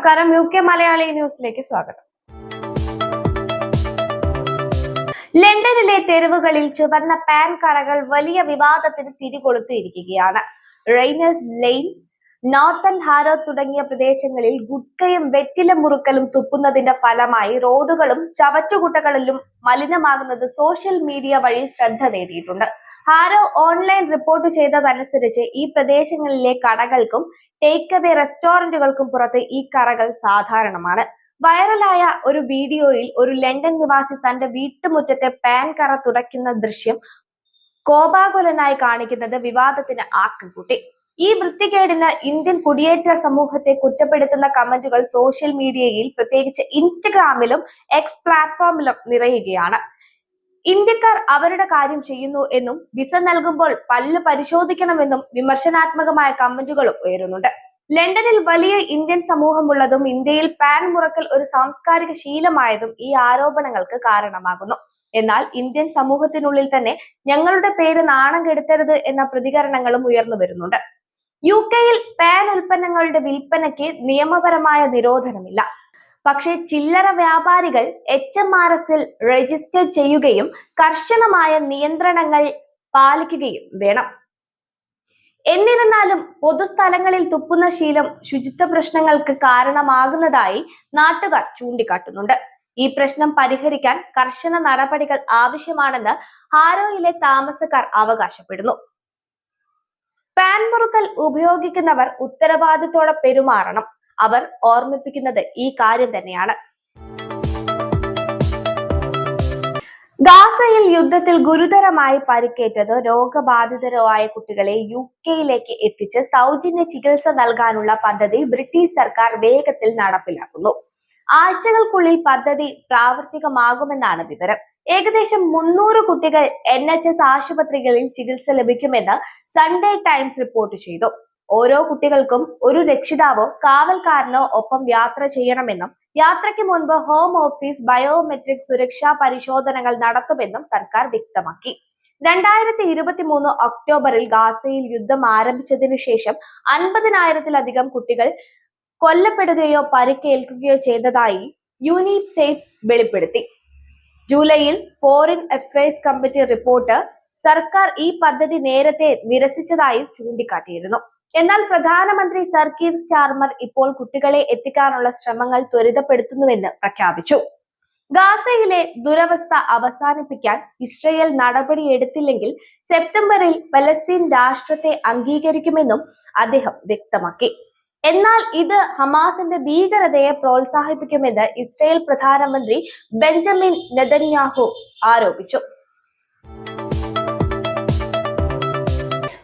നമസ്കാരം. U K Malayali ന്യൂസിലേക്ക് സ്വാഗതം. ലണ്ടനിലെ തെരുവുകളിൽ ചുവന്ന പാൻ കറകൾ വലിയ വിവാദത്തിന് തിരികൊളുത്തിയിരിക്കുകയാണ്. റെയ്നേഴ്സ് ലെയിൻ നോർത്തൺ ഹാരോ തുടങ്ങിയ പ്രദേശങ്ങളിൽ ഗുഡ്കയും വെറ്റില മുറുക്കലും തുപ്പുന്നതിന്റെ ഫലമായി റോഡുകളും ചവറ്റുകുട്ടകളിലും മലിനമാകുന്നത് സോഷ്യൽ മീഡിയ വഴി ശ്രദ്ധ നേടിയിട്ടുണ്ട്. ഹാരോ ഓൺലൈൻ റിപ്പോർട്ട് ചെയ്തതനുസരിച്ച് ഈ പ്രദേശങ്ങളിലെ കടകൾക്കും ടേക്ക് അവേ റെസ്റ്റോറന്റുകൾക്കും പുറത്ത് ഈ കറകൾ സാധാരണമാണ്. വൈറലായ ഒരു വീഡിയോയിൽ ഒരു ലണ്ടൻ നിവാസി തന്റെ വീട്ടുമുറ്റത്തെ പാൻ കറ തുടയ്ക്കുന്ന ദൃശ്യം കോപാകുലനായി കാണിക്കുന്നത് വിവാദത്തിന് ആക്കം കൂട്ടി. ഈ വൃത്തികേടിന് ഇന്ത്യൻ കുടിയേറ്റ സമൂഹത്തെ കുറ്റപ്പെടുത്തുന്ന കമന്റുകൾ സോഷ്യൽ മീഡിയയിൽ പ്രത്യേകിച്ച് ഇൻസ്റ്റഗ്രാമിലും എക്സ് പ്ലാറ്റ്ഫോമിലും നിറയുകയാണ്. ഇന്ത്യക്കാർ അവരുടെ കാര്യം ചെയ്യുന്നു എന്നും വിസ നൽകുമ്പോൾ പല്ല് പരിശോധിക്കണമെന്നും വിമർശനാത്മകമായ കമന്റുകളും ഉയരുന്നുണ്ട്. ലണ്ടനിൽ വലിയ ഇന്ത്യൻ സമൂഹമുള്ളതും ഇന്ത്യയിൽ പാൻ മുറക്കൽ ഒരു സാംസ്കാരിക ശീലമായതും ഈ ആരോപണങ്ങൾക്ക് കാരണമാകുന്നു. എന്നാൽ ഇന്ത്യൻ സമൂഹത്തിനുള്ളിൽ തന്നെ ഞങ്ങളുടെ പേര് നാണം കെടുത്തരുത് എന്ന പ്രതികരണങ്ങളും ഉയർന്നു വരുന്നുണ്ട്. യു കെയിൽ പാൻ ഉൽപ്പന്നങ്ങളുടെ വിൽപ്പനയ്ക്ക് നിയമപരമായ നിരോധനമില്ല. പക്ഷേ ചില്ലറ വ്യാപാരികൾ എച്ച് എം ആർ എസിൽ രജിസ്റ്റർ ചെയ്യുകയും കർശനമായ നിയന്ത്രണങ്ങൾ പാലിക്കുകയും വേണം. എന്നിരുന്നാലും പൊതുസ്ഥലങ്ങളിൽ തുപ്പുന്ന ശീലം ശുചിത്വ പ്രശ്നങ്ങൾക്ക് കാരണമാകുന്നതായി നാട്ടുകാർ ചൂണ്ടിക്കാട്ടുന്നുണ്ട്. ഈ പ്രശ്നം പരിഹരിക്കാൻ കർശന നടപടികൾ ആവശ്യമാണെന്ന് ഹാരോയിലെ താമസക്കാർ അവകാശപ്പെടുന്നു. പാൻ മുറുക്കൽ ഉപയോഗിക്കുന്നവർ ഉത്തരവാദിത്തോടെ പെരുമാറണം. അവർ ഓർമ്മിപ്പിക്കുന്നത് ഈ കാര്യം തന്നെയാണ്. ഗാസയിൽ യുദ്ധത്തിൽ ഗുരുതരമായി പരിക്കേറ്റതോ രോഗബാധിതരോ ആയ കുട്ടികളെ യു കെയിലേക്ക് എത്തിച്ച് സൗജന്യ ചികിത്സ നൽകാനുള്ള പദ്ധതി ബ്രിട്ടീഷ് സർക്കാർ വേഗത്തിൽ നടപ്പിലാക്കുന്നു. ആഴ്ചകൾക്കുള്ളിൽ പദ്ധതി പ്രാവർത്തികമാകുമെന്നാണ് വിവരം. ഏകദേശം മുന്നൂറ് കുട്ടികൾ എൻ എച്ച് എസ് ആശുപത്രികളിൽ ചികിത്സ ലഭിക്കുമെന്ന് സൺഡേ ടൈംസ് റിപ്പോർട്ട് ചെയ്തു. ഓരോ കുട്ടികൾക്കും ഒരു രക്ഷിതാവോ കാവൽക്കാരനോ ഒപ്പം യാത്ര ചെയ്യണമെന്നും യാത്രയ്ക്ക് മുൻപ് ഹോം ഓഫീസ് ബയോമെട്രിക് സുരക്ഷാ പരിശോധനകൾ നടത്തുമെന്നും സർക്കാർ വ്യക്തമാക്കി. രണ്ടായിരത്തി ഇരുപത്തി മൂന്ന് ഒക്ടോബറിൽ ഗാസയിൽ യുദ്ധം ആരംഭിച്ചതിനു ശേഷം അൻപതിനായിരത്തിലധികം കുട്ടികൾ കൊല്ലപ്പെടുകയോ പരിക്കേൽക്കുകയോ ചെയ്തതായി യൂണിസെഫ് വെളിപ്പെടുത്തി. ജൂലൈയിൽ ഫോറിൻ അഫയേഴ്സ് കമ്മിറ്റി റിപ്പോർട്ട് സർക്കാർ ഈ പദ്ധതി നേരത്തെ നിരസിച്ചതായും ചൂണ്ടിക്കാട്ടിയിരുന്നു. എന്നാൽ പ്രധാനമന്ത്രി സർ കീർ സ്റ്റാർമർ ഇപ്പോൾ കുട്ടികളെ എത്തിക്കാനുള്ള ശ്രമങ്ങൾ ത്വരിതപ്പെടുത്തുന്നുവെന്ന് പ്രഖ്യാപിച്ചു. ഗാസയിലെ ദുരവസ്ഥ അവസാനിപ്പിക്കാൻ ഇസ്രയേൽ നടപടിയെടുത്തില്ലെങ്കിൽ സെപ്റ്റംബറിൽ പലസ്തീൻ രാഷ്ട്രത്തെ അംഗീകരിക്കുമെന്നും അദ്ദേഹം വ്യക്തമാക്കി. എന്നാൽ ഇത് ഹമാസിന്റെ ഭീകരതയെ പ്രോത്സാഹിപ്പിക്കുമെന്ന് ഇസ്രയേൽ പ്രധാനമന്ത്രി ബെഞ്ചമിൻ നെതന്യാഹു ആരോപിച്ചു.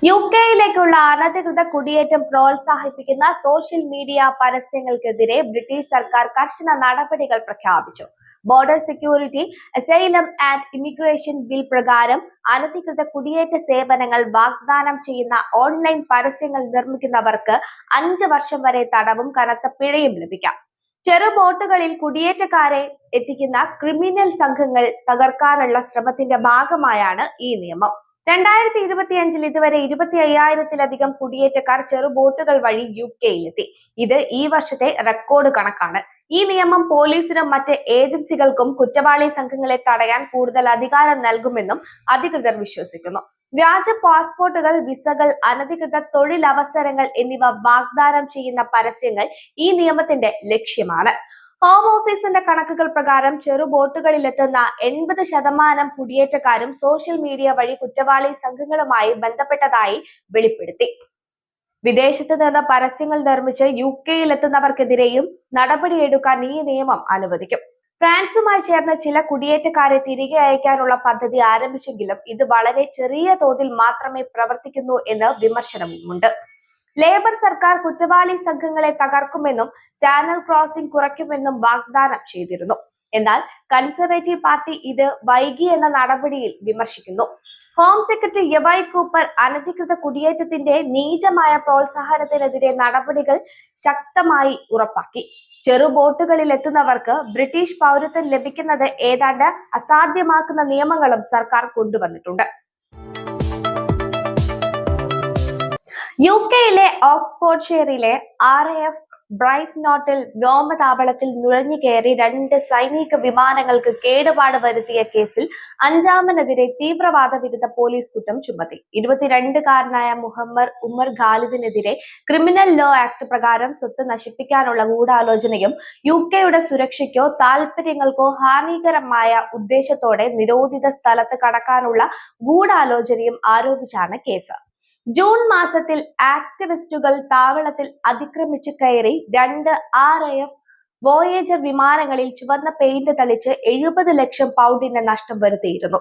യു കെയിലേക്കുള്ള അനധികൃത കുടിയേറ്റം പ്രോത്സാഹിപ്പിക്കുന്ന സോഷ്യൽ മീഡിയ പരസ്യങ്ങൾക്കെതിരെ ബ്രിട്ടീഷ് സർക്കാർ കർശന നടപടികൾ പ്രഖ്യാപിച്ചു. Border security asylum and immigration bill പ്രകാരം അനധികൃത കുടിയേറ്റ സേവനങ്ങൾ വാഗ്ദാനം ചെയ്യുന്ന ഓൺലൈൻ പരസ്യങ്ങൾ നിർമ്മിക്കുന്നവർക്ക് അഞ്ച് വർഷം വരെ തടവും കനത്ത പിഴയും ലഭിക്കാം. ചെറു ബോട്ടുകളിൽ കുടിയേറ്റക്കാരെ എത്തിക്കുന്ന ക്രിമിനൽ സംഘങ്ങൾ തകർക്കാനുള്ള ശ്രമത്തിന്റെ ഭാഗമായാണ് ഈ നിയമം. രണ്ടായിരത്തി ഇരുപത്തിയഞ്ചിൽ ഇതുവരെ ഇരുപത്തി അയ്യായിരത്തിലധികം കുടിയേറ്റക്കാർ ചെറു ബോട്ടുകൾ വഴി യു കെയിലെത്തി. ഇത് ഈ വർഷത്തെ റെക്കോർഡ് കണക്കാണ്. ഈ നിയമം പോലീസിനും മറ്റ് ഏജൻസികൾക്കും കുറ്റവാളി സംഘങ്ങളെ തടയാൻ കൂടുതൽ അധികാരം നൽകുമെന്നും അധികൃതർ വിശ്വസിക്കുന്നു. വ്യാജ പാസ്പോർട്ടുകൾ വിസകൾ അനധികൃത തൊഴിലവസരങ്ങൾ എന്നിവ വാഗ്ദാനം ചെയ്യുന്ന പരസ്യങ്ങൾ ഈ നിയമത്തിന്റെ ലക്ഷ്യമാണ്. ഹോം ഓഫീസിന്റെ കണക്കുകൾ പ്രകാരം ചെറു ബോട്ടുകളിലെത്തുന്ന എൺപത് ശതമാനം കുടിയേറ്റക്കാരും സോഷ്യൽ മീഡിയ വഴി കുറ്റവാളി സംഘങ്ങളുമായി ബന്ധപ്പെട്ടതായി വെളിപ്പെടുത്തി. വിദേശത്ത് നിന്ന് പരസ്യങ്ങൾ നിർമ്മിച്ച് യു കെയിൽ എത്തുന്നവർക്കെതിരെയും നടപടിയെടുക്കാൻ ഈ നിയമം അനുവദിക്കും. ഫ്രാൻസുമായി ചേർന്ന ചില കുടിയേറ്റക്കാരെ തിരികെ അയക്കാനുള്ള പദ്ധതി ആരംഭിച്ചെങ്കിലും ഇത് വളരെ ചെറിയ തോതിൽ മാത്രമേ പ്രവർത്തിക്കുന്നു എന്ന് വിമർശനവുമുണ്ട് ലേബർ സർക്കാർ കുറ്റവാളി സംഘങ്ങളെ തകർക്കുമെന്നും ചാനൽ ക്രോസിംഗ് കുറയ്ക്കുമെന്നും വാഗ്ദാനം ചെയ്തിരുന്നു. എന്നാൽ കൺസർവേറ്റീവ് പാർട്ടി ഇത് വൈകി എന്ന നടപടിയിൽ വിമർശിക്കുന്നു. ഹോം സെക്രട്ടറി യവായ് കൂപ്പർ അനധികൃത കുടിയേറ്റത്തിന്റെ നീചമായ പ്രോത്സാഹനത്തിനെതിരെ നടപടികൾ ശക്തമായി ഉറപ്പാക്കി. ചെറു ബോട്ടുകളിൽ എത്തുന്നവർക്ക് ബ്രിട്ടീഷ് പൗരത്വം ലഭിക്കുന്നത് ഏതാണ്ട് അസാധ്യമാക്കുന്ന നിയമങ്ങളും സർക്കാർ കൊണ്ടുവന്നിട്ടുണ്ട്. യു കെയിലെ ഓക്സ്ഫോർഡ് ഷെയറിലെ ആർ എഫ് ബ്രൈറ്റ് നോട്ടിൽ വ്യോമതാവളത്തിൽ നുഴഞ്ഞു കയറി രണ്ട് സൈനിക വിമാനങ്ങൾക്ക് കേടുപാട് വരുത്തിയ കേസിൽ അഞ്ചാമനെതിരെ തീവ്രവാദ വിരുദ്ധ പോലീസ് കുറ്റം ചുമത്തി. ഇരുപത്തിരണ്ടുകാരനായ മുഹമ്മദ് ഉമർ ഖാലിദിനെതിരെ ക്രിമിനൽ ലോ ആക്ട് പ്രകാരം സ്വത്ത് നശിപ്പിക്കാനുള്ള ഗൂഢാലോചനയും യു കെയുടെ സുരക്ഷയ്ക്കോ താൽപര്യങ്ങൾക്കോ ഹാനികരമായ ഉദ്ദേശത്തോടെ നിരോധിത സ്ഥലത്ത് കടക്കാനുള്ള ഗൂഢാലോചനയും ആരോപിച്ചാണ് കേസ്. ജൂൺ മാസത്തിൽ ആക്ടിവിസ്റ്റുകൾ താവളത്തിൽ അതിക്രമിച്ചു കയറി രണ്ട് ആർ എഫ് വോയേജർ വിമാനങ്ങളിൽ ചുവന്ന പെയിന്റ് തളിച്ച് എഴുപത് ലക്ഷം പൗണ്ടിന്റെ നഷ്ടം വരുത്തിയിരുന്നു.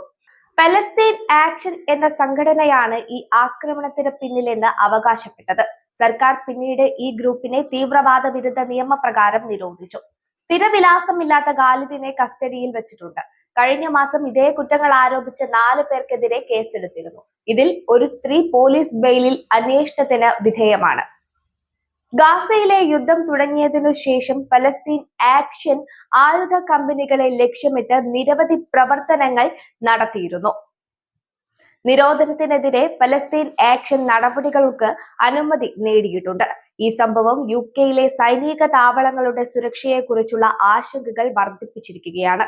പലസ്തീൻ ആക്ഷൻ എന്ന സംഘടനയാണ് ഈ ആക്രമണത്തിന് പിന്നിലെന്ന് അവകാശപ്പെട്ടത്. സർക്കാർ പിന്നീട് ഈ ഗ്രൂപ്പിനെ തീവ്രവാദ വിരുദ്ധ നിയമപ്രകാരം നിരോധിച്ചു. സ്ഥിരവിലാസമില്ലാത്ത ഖാലിദിനെ കസ്റ്റഡിയിൽ വെച്ചിട്ടുണ്ട്. കഴിഞ്ഞ മാസം ഇതേ കുറ്റങ്ങൾ ആരോപിച്ച നാല് പേർക്കെതിരെ കേസെടുത്തിരുന്നു. ഇതിൽ ഒരു സ്ത്രീ പോലീസ് ബെയിലിൽ അന്വേഷണത്തിന് വിധേയമാണ്. ഗാസയിലെ യുദ്ധം തുടങ്ങിയതിനു ശേഷം പലസ്തീൻ ആക്ഷൻ ആയുധ കമ്പനികളെ ലക്ഷ്യമിട്ട് നിരവധി പ്രവർത്തനങ്ങൾ നടത്തിയിരുന്നു. നിരോധനത്തിനെതിരെ പലസ്തീൻ ആക്ഷൻ നടപടികൾക്ക് അനുമതി നേടിയിട്ടുണ്ട്. ഈ സംഭവം യു കെയിലെ സൈനിക താവളങ്ങളുടെ സുരക്ഷയെക്കുറിച്ചുള്ള ആശങ്കകൾ വർദ്ധിപ്പിച്ചിരിക്കുകയാണ്.